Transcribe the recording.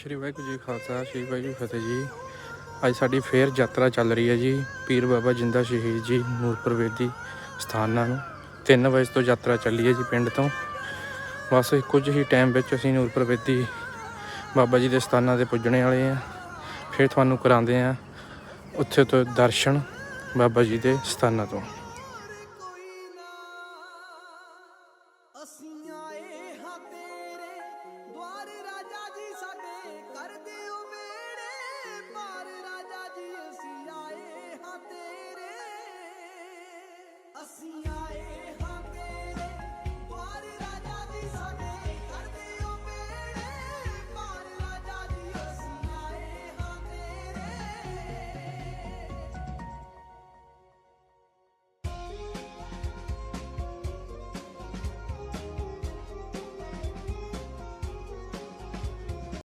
ਸ਼੍ਰੀ ਵਾਹਿਗੁਰੂ ਜੀ ਖਾਲਸਾ, ਸ਼੍ਰੀ ਵਾਹਿਗੁਰੂ ਫਤਿਹ ਜੀ। ਅੱਜ ਸਾਡੀ ਫੇਰ ਯਾਤਰਾ ਚੱਲ ਰਹੀ ਹੈ ਜੀ, ਪੀਰ ਬਾਬਾ ਜਿੰਦਾ ਸ਼ਹੀਦ ਜੀ ਨੂਰਪੁਰ ਵੇਦੀ ਸਥਾਨ ਨਾਲ 3 ਵਜੇ ਤੋਂ ਯਾਤਰਾ ਚੱਲੀ ਹੈ ਜੀ ਪਿੰਡ ਤੋਂ। ਬਸ ਕੁਝ ਹੀ ਟਾਈਮ ਵਿੱਚ ਅਸੀਂ ਨੂਰ ਵੇਦੀ ਬਾਬਾ ਜੀ ਦੇ ਸਥਾਨਾਂ ਤੇ ਪੁੱਜਣੇ ਵਾਲੇ ਆ ਫਿਰ ਤੁਹਾਨੂੰ ਕਰਾਉਂਦੇ ਆ ਉੱਥੇ ਤੋਂ ਦਰਸ਼ਨ ਬਾਬਾ ਜੀ ਦੇ ਸਥਾਨਾਂ ਤੋਂ। ਅਸੀਂ ਆਏ ਹਾਂ ਮਾਰ ਰਾਜਾ ਜੀ